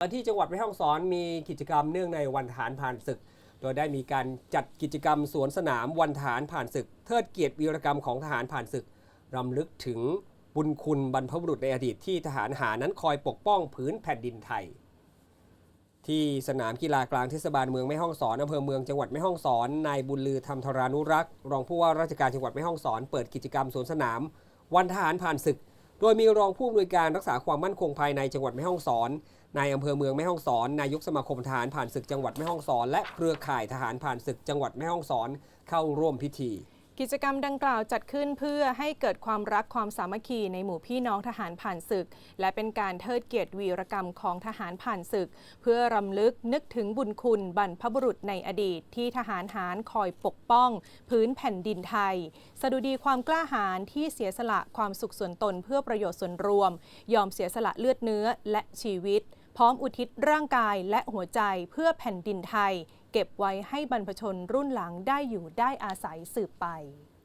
ที่จังหวัดแม่ฮ่องสอนมีกิจกรรมเนื่องในวันทหารผ่านศึก โดยได้มีการจัดกิจกรรมสวนสนามวันทหารผ่านศึก เทิดเกียรติวีรกรรมของทหารผ่านศึกรำลึกถึงบุญคุณบรรพบุรุษในอดีตที่ทหารหานั้นคอยปกป้องผืนแผ่นดินไทย ที่สนามกีฬากลางเทศบาลเมืองแม่ฮ่องสอนอำเภอเมืองจังหวัดแม่ฮ่องสอนนายบุญลือธรรมธรานุรักษ์รองผู้ว่าราชการจังหวัดแม่ฮ่องสอนเปิดกิจกรรมสวนสนาม วันทหารผ่านศึก โดยมีรองผู้อำนวยการรักษาความมั่นคงภายในจังหวัดแม่ฮ่องสอนนายอำเภอเมืองแม่ฮ่องสอนนายกสมาคมทหารผ่านศึกจังหวัดแม่ฮ่องสอน และเครือข่ายทหารผ่านศึกจังหวัดแม่ฮ่องสอนเข้าร่วมพิธี กิจกรรมดังกล่าวจัดขึ้นเพื่อให้เกิดความรักความสามัคคีในหมู่พี่น้องทหารผ่านศึก และเป็นการเทิดเกียรติวีรกรรมของทหารผ่านศึก เพื่อรำลึกนึกถึงบุญคุณบรรพบุรุษในอดีต ที่ทหารหารคอยปกป้อง พื้นแผ่นดินไทย สดุดีความกล้าหาญที่เสียสละความสุขส่วนตนเพื่อประโยชน์ส่วนรวม ยอมเสียสละเลือดเนื้อและชีวิต พร้อมอุทิศร่างกายและหัวใจเพื่อแผ่นดินไทย เก็บไว้ให้บรรพชนรุ่นหลังได้อยู่ได้อาศัยสืบไป